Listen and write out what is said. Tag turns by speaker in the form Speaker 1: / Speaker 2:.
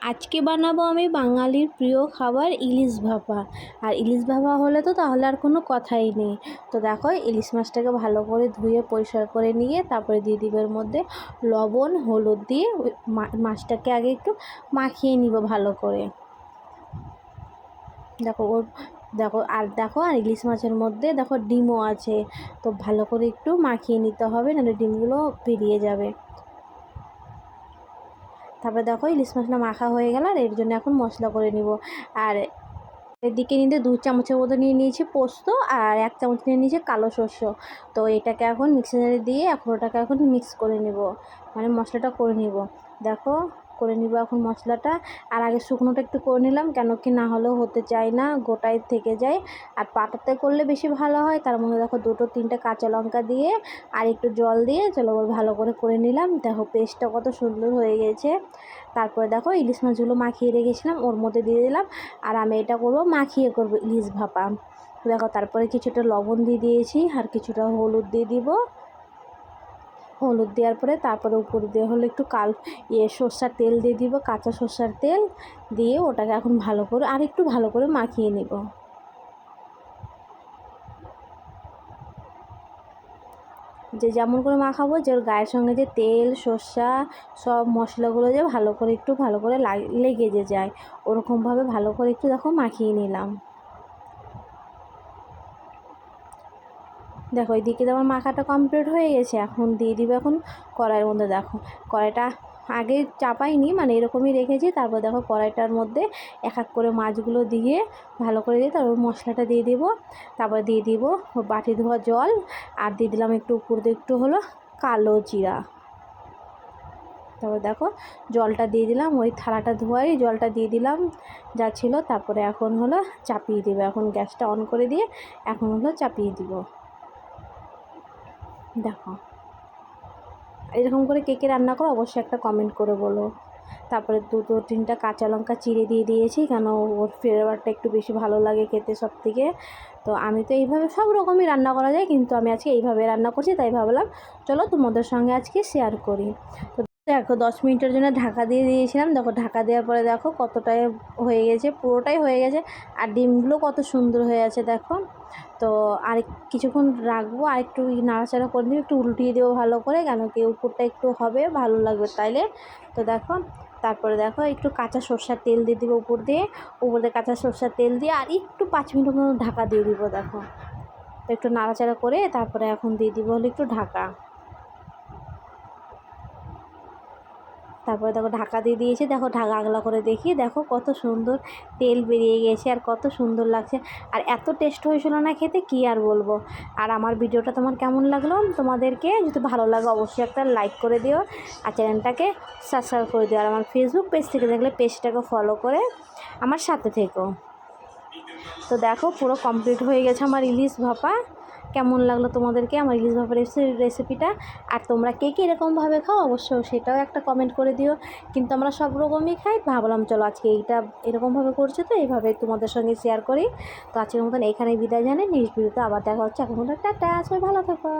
Speaker 1: আজকে বানাবো আমি বাঙালির প্রিয় খাবার ইলিশ ভাপা। আর ইলিশ ভাপা হলে তো তাহলে আর কোনো কথাই নেই। তো দেখো, ইলিশ মাছটাকে ভালো করে ধুয়ে, পরিষ্কার করে নিয়ে তারপরে দিয়ে দিবের মধ্যে লবণ, হলুদ দিয়ে মাছটাকে আগে একটু মাখিয়ে নিব ভালো করে। দেখো, ওর দেখো, আর দেখো, আর ইলিশ মাছের মধ্যে দেখো ডিমও আছে। তো ভালো করে একটু মাখিয়ে নিতে হবে, নাহলে ডিমগুলো বেরিয়ে যাবে। তারপরে দেখো ইলিশ মশলা মাখা হয়ে গেল আর এর জন্য এখন মশলা করে নিব। আর এদিকে নিতে দু চামচের মতো নিয়ে নিয়েছি পোস্ত আর এক চামচ নিয়ে নিয়েছি কালো শস্য তো এটাকে এখন মিক্সারে দিয়ে এখন ওটাকে এখন মিক্স করে নিব। মানে মশলাটা করে নিব। দেখো করে নিব এখন মশলাটা। আর আগে শুকনোটা একটু করে নিলাম, কেন কি না হলেও হতে চায় না গোটায় থেকে যায়। আর পাটাতে করলে বেশি ভালো হয়, তার মধ্যে দেখো দুটো তিনটে কাঁচা লঙ্কা দিয়ে আর একটু জল দিয়ে চলো ভালো করে করে নিলাম। দেখো পেস্টটা কত সুন্দর হয়ে গেছে। তারপরে দেখো ইলিশ মাছগুলো মাখিয়ে রেখেছিলাম, ওর মধ্যে দিয়ে দিলাম। আর আমি এটা করব, মাখিয়ে করব ইলিশ ভাপা। দেখো তারপরে কিছুটা লবণ দিয়ে দিয়েছি, আর কিছুটা হলুদ দিয়ে দিব। হলুদ দেওয়ার পরে তারপরে উপর দিয়ে হলো একটু কাল ইয়ে সর্ষার তেল দিয়ে দিব, কাঁচা সর্ষার তেল দিয়ে ওটাকে এখন ভালো করে আর একটু ভালো করে মাখিয়ে নিব। যে যেমন করে মাখাবো, যে গায়ের সঙ্গে যে তেল, সর্ষা সব মশলাগুলো যে ভালো করে একটু ভালো করে লেগে যে যায়, ওরকমভাবে ভালো করে একটু দেখো মাখিয়ে নিলাম। দেখো, এদিকে তো আমার মাখাটা কমপ্লিট হয়ে গেছে। এখন দিয়ে দিব এখন কড়াইয়ের মধ্যে। দেখো, কড়াইটা আগে চাপাইনি মানে এরকমই রেখেছি। তারপর দেখো, কড়াইটার মধ্যে এক এক করে মাছগুলো দিয়ে ভালো করে দিয়ে তারপর মশলাটা দিয়ে দিব। তারপরে দিয়ে দিব বাটি ধোয়া জল, আর দিয়ে দিলাম একটু উপর একটু হলো কালো জিরা। তারপর দেখো, জলটা দিয়ে দিলাম, ওই থালাটা ধোয়াই জলটা দিয়ে দিলাম, যা ছিল। তারপরে এখন হলো চাপিয়ে দিব। এখন গ্যাসটা অন করে দিয়ে এখন হলো চাপিয়ে দিব। দেখো। এরকম করে কে কে রান্না করো অবশ্যই একটা কমেন্ট করে বলো। তারপরে দুটো, তিনটা কাঁচা লঙ্কা চিড়ে দিয়ে দিয়েছি কেন ওর ফ্লেভারটা একটু বেশি ভালো লাগে খেতে সব থেকে তো আমি তো এইভাবে সব রকমই রান্না করা যায়, কিন্তু আমি আজকে এইভাবে রান্না করছি, তাই ভাবলাম, চলো তোমাদের সঙ্গে আজকে শেয়ার করি। তো দেখো, দশ মিনিটের জন্য ঢাকা দিয়ে দিয়েছিলাম। দেখো, ঢাকা দেওয়ার পরে দেখো কতটাই হয়ে গেছে, পুরোটাই হয়ে গেছে। আর ডিমগুলো কত সুন্দর হয়ে আছে, দেখো। তো আর কিছুক্ষণ রাখব আর একটু নাড়াচাড়া করে দিয়ে একটু উল্টিয়ে দেবো ভালো করে, কেন কি উপরটা একটু হবে, ভালো লাগবে তাইলে। তো দেখো, তারপরে দেখো, একটু কাঁচা সর্ষার তেল দিয়ে দিব উপর দিয়ে। উপর দিয়ে কাঁচা সর্ষার তেল দিয়ে আর একটু পাঁচ মিনিট মতো ঢাকা দিয়ে দিব, দেখো। তো একটু নাড়াচাড়া করে তারপরে এখন দিয়ে দিব হলো একটু ঢাকা। তারপরে দেখো ঢাকা দিয়ে দিয়েছি, দেখো ঢাকা আগলা করে দেখি দেখো কত সুন্দর তেল বেরিয়ে গেছে আর কত সুন্দর লাগছে। আর এত টেস্ট হয়েছিল না খেতে, কি আর বলব? আর আমার ভিডিওটা তোমার কেমন লাগল? তোমাদেরকে যদি ভালো লাগে অবশ্যই একটা লাইক করে দিও আর চ্যানেলটাকে সাবস্ক্রাইব করে দিও। আর আমার ফেসবুক পেজ থেকে দেখলে পেজটাকে ফলো করে আমার সাথে থেকো। তো দেখো পুরো কমপ্লিট হয়ে গেছে আমার ইলিশ ভাপা। কেমন লাগল তোমাদেরকে আমার ইলিশ ভাপা রেসিপিটা আর তোমরা কে কে এরকমভাবে খাও অবশ্য সেটাও একটা কমেন্ট করে দিও। কিন্তু আমরা সব রকমই খাই। ভাবলাম, চলো আজকে এইটা এরকমভাবে করছে তো এইভাবে তোমাদের সঙ্গে শেয়ার করি। তো আজকের মতন এখানেই বিদায় জানাই। নেক্সট ভিডিওতে আবার দেখা হচ্ছে। এখন টাটা, সবাই ভালো থাকো।